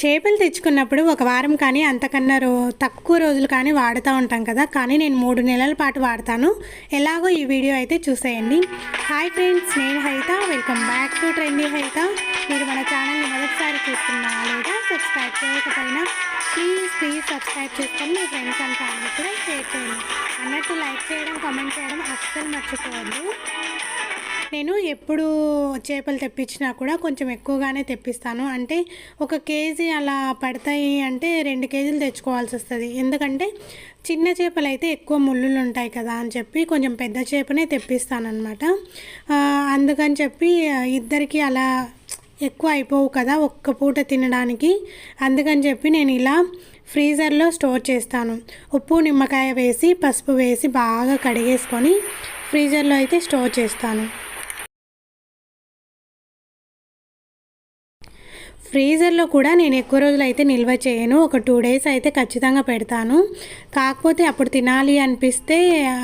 చేపలు తెచ్చుకున్నప్పుడు ఒక వారం కానీ అంతకన్నా రో తక్కువ రోజులు కానీ వాడుతూ ఉంటాం కదా. కానీ నేను మూడు నెలల పాటు వాడతాను. ఎలాగో ఈ వీడియో అయితే చూసేయండి. హాయ్ ఫ్రెండ్స్ నేను Haitha welcome back to trendy Haitha మీరు మన ఛానల్ని మొదటిసారి చూస్తున్నా లేదా సబ్స్క్రైబ్ చేయకపోయినా ప్లీజ్ ప్లీజ్ సబ్స్క్రైబ్ చేసుకొని మీ ఫ్రెండ్స్ అండ్ ఫ్యామిలీ కూడా షేర్ చేయండి. అన్నట్టు లైక్ చేయడం కామెంట్ చేయడం అస్సలు మర్చిపోవద్దు. నేను ఎప్పుడు చేపలు తెప్పించినా కూడా కొంచెం ఎక్కువగానే తెప్పిస్తాను. అంటే ఒక కేజీ అలా పడతాయి అంటే రెండు కేజీలు తెచ్చుకోవాల్సి వస్తుంది. ఎందుకంటే చిన్న చేపలు అయితే ఎక్కువ ముళ్ళులు ఉంటాయి కదా అని చెప్పి కొంచెం పెద్ద చేపనే తెప్పిస్తానమాట అందుకని చెప్పి ఇద్దరికి అలా ఎక్కువ అయిపోవు కదా ఒక్క పూట తినడానికి. అందుకని చెప్పి నేను ఇలా ఫ్రీజర్లో స్టోర్ చేస్తాను. ఉప్పు నిమ్మకాయ వేసి పసుపు వేసి బాగా కడిగేసుకొని ఫ్రీజర్లో అయితే స్టోర్ చేస్తాను. ఫ్రీజర్లో కూడా నేను ఎక్కువ రోజులు అయితే నిల్వ చేయను. ఒక టూ డేస్ అయితే ఖచ్చితంగా పెడతాను. కాకపోతే అప్పుడు తినాలి అనిపిస్తే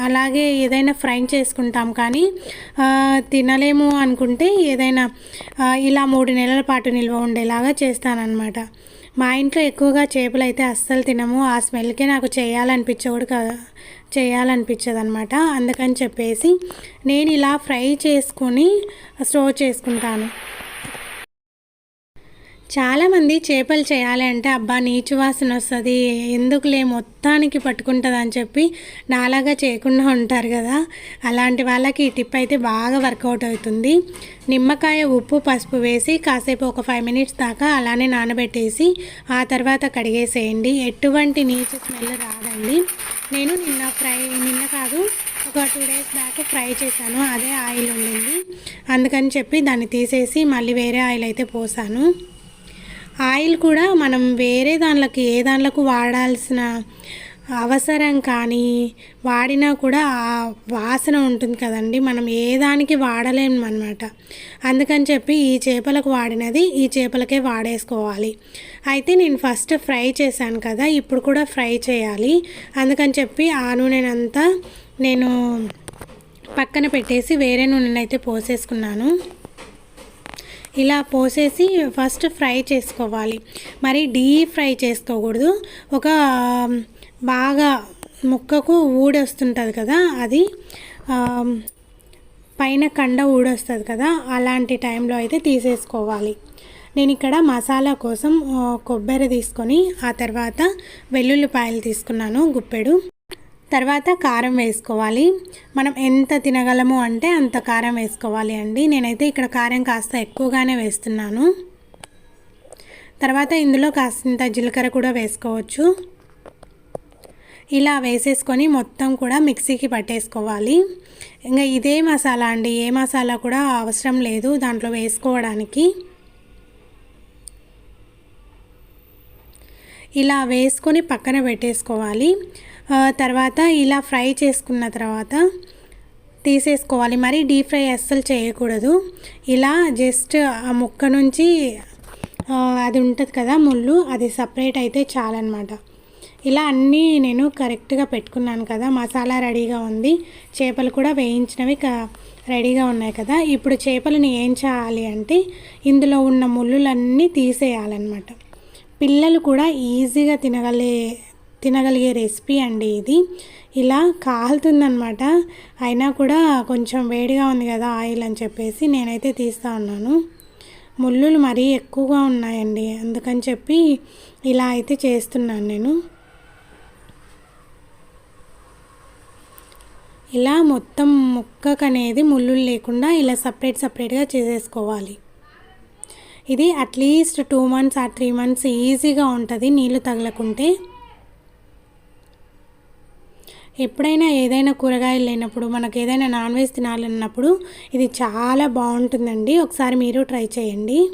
అలాగే ఏదైనా ఫ్రై చేసుకుంటాం కానీ తినలేము అనుకుంటే ఏదైనా ఇలా మూడు నెలల పాటు నిల్వ ఉండేలాగా చేస్తానన్నమాట. మా ఇంట్లో ఎక్కువగా చేపలు అయితే అస్సలు తినము. ఆ స్మెల్కే నాకు చేయాలనిపించకూడదు కదా చేయాలనిపించదు అనమాట అందుకని చెప్పేసి నేను ఇలా ఫ్రై చేసుకొని స్టోర్ చేసుకుంటాను. చాలామంది చేపలు చేయాలి అంటే అబ్బా నీచు వాసన వస్తుంది ఎందుకులే మొత్తానికి పట్టుకుంటుంది అని చెప్పి నాలాగా చేయకుండా ఉంటారు కదా. అలాంటి వాళ్ళకి ఈ టిప్ అయితే బాగా వర్కౌట్ అవుతుంది. నిమ్మకాయ ఉప్పు పసుపు వేసి కాసేపు ఒక ఫైవ్ మినిట్స్ దాకా అలానే నానబెట్టేసి ఆ తర్వాత కడిగేసేయండి. ఎటువంటి నీచు స్మెల్ రాదండి. నేను నిన్న ఫ్రై నిన్న కాదు ఒక టూ డేస్ బ్యాక్ ఫ్రై చేశాను. అదే ఆయిల్ ఉండింది. అందుకని చెప్పి దాన్ని తీసేసి మళ్ళీ వేరే ఆయిల్ అయితే పోసాను. ఆయిల్ కూడా మనం వేరే దానిలోకి ఏ దాంట్లకు వాడాల్సిన అవసరం కానీ వాడినా కూడా ఆ వాసన ఉంటుంది కదండి. మనం ఏ దానికి వాడలేము అనమాట అందుకని చెప్పి ఈ చేపలకు వాడినది ఈ చేపలకే వాడేసుకోవాలి. అయితే నేను ఫస్ట్ ఫ్రై చేశాను కదా ఇప్పుడు కూడా ఫ్రై చేయాలి. అందుకని చెప్పి ఆ నూనెనంతా నేను పక్కన పెట్టేసి వేరే నూనెనైతే పోసేసుకున్నాను. ఇలా పోసేసి ఫస్ట్ ఫ్రై చేసుకోవాలి. మరి డీప్ ఫ్రై చేసుకోకూడదు. ఒక బాగా ముక్కకు ఊడొస్తుంటుంది కదా అది పైన కండ ఊడొస్తుంది కదా అలాంటి టైంలో అయితే తీసేసుకోవాలి. నేను ఇక్కడ మసాలా కోసం కొబ్బరి తీసుకొని ఆ తర్వాత వెల్లుల్లిపాయలు తీసుకున్నాను గుప్పెడు. తర్వాత కారం వేసుకోవాలి. మనం ఎంత తినగలము అంటే అంత కారం వేసుకోవాలి అండి. నేనైతే ఇక్కడ కారం కాస్త ఎక్కువగానే వేస్తున్నాను. తర్వాత ఇందులో కాస్తంత జీలకర్ర కూడా వేసుకోవచ్చు. ఇలా వేసేసుకొని మొత్తం కూడా మిక్సీకి పట్టేసుకోవాలి. ఇంకా ఇదే మసాలా అండి. ఏ మసాలా కూడా అవసరం లేదు దాంట్లో వేసుకోవడానికి. ఇలా వేసుకొని పక్కన పెట్టేసుకోవాలి. తర్వాత ఇలా ఫ్రై చేసుకున్న తర్వాత తీసేసుకోవాలి. మరి డీప్ ఫ్రై అస్సలు చేయకూడదు. ఇలా జస్ట్ ఆ ముక్క నుంచి అది ఉంటుంది కదా ముళ్ళు అది సపరేట్ అయితే చాలన్నమాట. ఇలా అన్నీ నేను కరెక్ట్గా పెట్టుకున్నాను కదా మసాలా రెడీగా ఉంది. చేపలు కూడా వేయించినవి రెడీగా ఉన్నాయి కదా. ఇప్పుడు చేపలను ఏం చేయాలి అంటే ఇందులో ఉన్న ముళ్ళులన్నీ తీసేయాలన్నమాట. పిల్లలు కూడా ఈజీగా తినగలే తినగలిగే రెసిపీ అండి ఇది. ఇలా కాలుతుందనమాట అయినా కూడా కొంచెం వేడిగా ఉంది కదా ఆయిల్ అని చెప్పేసి నేనైతే తీస్తూ ఉన్నాను. ముళ్ళులు మరీ ఎక్కువగా ఉన్నాయండి. అందుకని చెప్పి ఇలా అయితే చేస్తున్నాను నేను. ఇలా మొత్తం ముక్కకనేది ముళ్ళులు లేకుండా ఇలా సపరేట్ సపరేట్గా చేసేసుకోవాలి. ఇది అట్లీస్ట్ టూ మంత్స్ ఆ త్రీ మంత్స్ ఈజీగా ఉంటుంది నీళ్ళు తగలకుంటే. ఎప్పుడైనా ఏదైనా కూరగాయలు లేనప్పుడు మనకు ఏదైనా నాన్ వెజ్ తినాలన్నప్పుడు ఇది చాలా బాగుంటుందండి. ఒకసారి మీరు ట్రై చేయండి.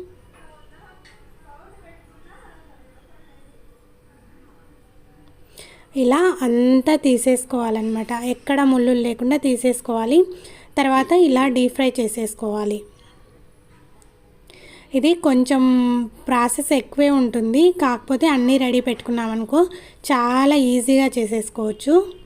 ఇలా అంతా తీసేసుకోవాలన్నమాట. ఎక్కడ ముళ్ళు లేకుండా తీసేసుకోవాలి. తర్వాత ఇలా డీప్ ఫ్రై చేసేసుకోవాలి. ఇది కొంచెం ప్రాసెస్ ఎక్కువే ఉంటుంది. కాకపోతే అన్నీ రెడీ పెట్టుకున్నామనుకో చాలా ఈజీగా చేసేసుకోవచ్చు.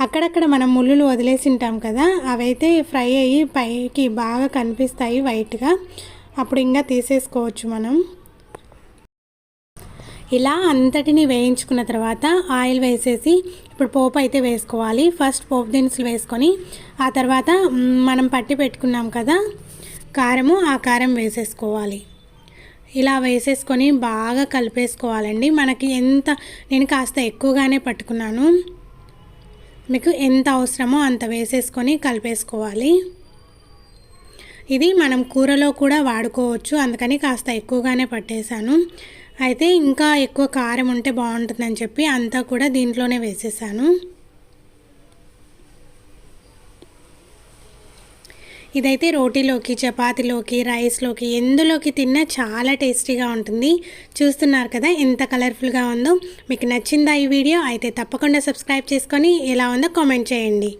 అక్కడక్కడ మనం ముళ్ళులు వదిలేసి ఉంటాం కదా అవైతే ఫ్రై అయ్యి పైకి బాగా కనిపిస్తాయి వైట్గా. అప్పుడు ఇంకా తీసేసుకోవచ్చు మనం. ఇలా అంతటిని వేయించుకున్న తర్వాత ఆయిల్ వేసేసి ఇప్పుడు పోపు అయితే వేసుకోవాలి. ఫస్ట్ పోపు దినుసులు వేసుకొని ఆ తర్వాత మనం పట్టి పెట్టుకున్నాం కదా కారము ఆ కారం వేసేసుకోవాలి. ఇలా వేసేసుకొని బాగా కలిపేసుకోవాలండి. మనకి ఎంత నేను కాస్త ఎక్కువగానే పట్టుకున్నాను. మీకు ఎంత అవసరమో అంత వేసేసుకొని కలిపేసుకోవాలి. ఇది మనం కూరలో కూడా వాడుకోవచ్చు. అందుకని కాస్త ఎక్కువగానే పట్టేశాను. అయితే ఇంకా ఎక్కువ కారం ఉంటే బాగుంటుందని చెప్పి అంతా కూడా దీంట్లోనే వేసేసాను. ఇదైతే రోటీలోకి చపాతీలోకి రైస్లోకి ఎందులోకి తిన్నా చాలా టేస్టీగా ఉంటుంది. చూస్తున్నారు కదా ఎంత కలర్ఫుల్గా ఉందో. మీకు నచ్చిందా ఈ వీడియో అయితే తప్పకుండా సబ్స్క్రైబ్ చేసుకొని ఎలా ఉందో కామెంట్ చేయండి.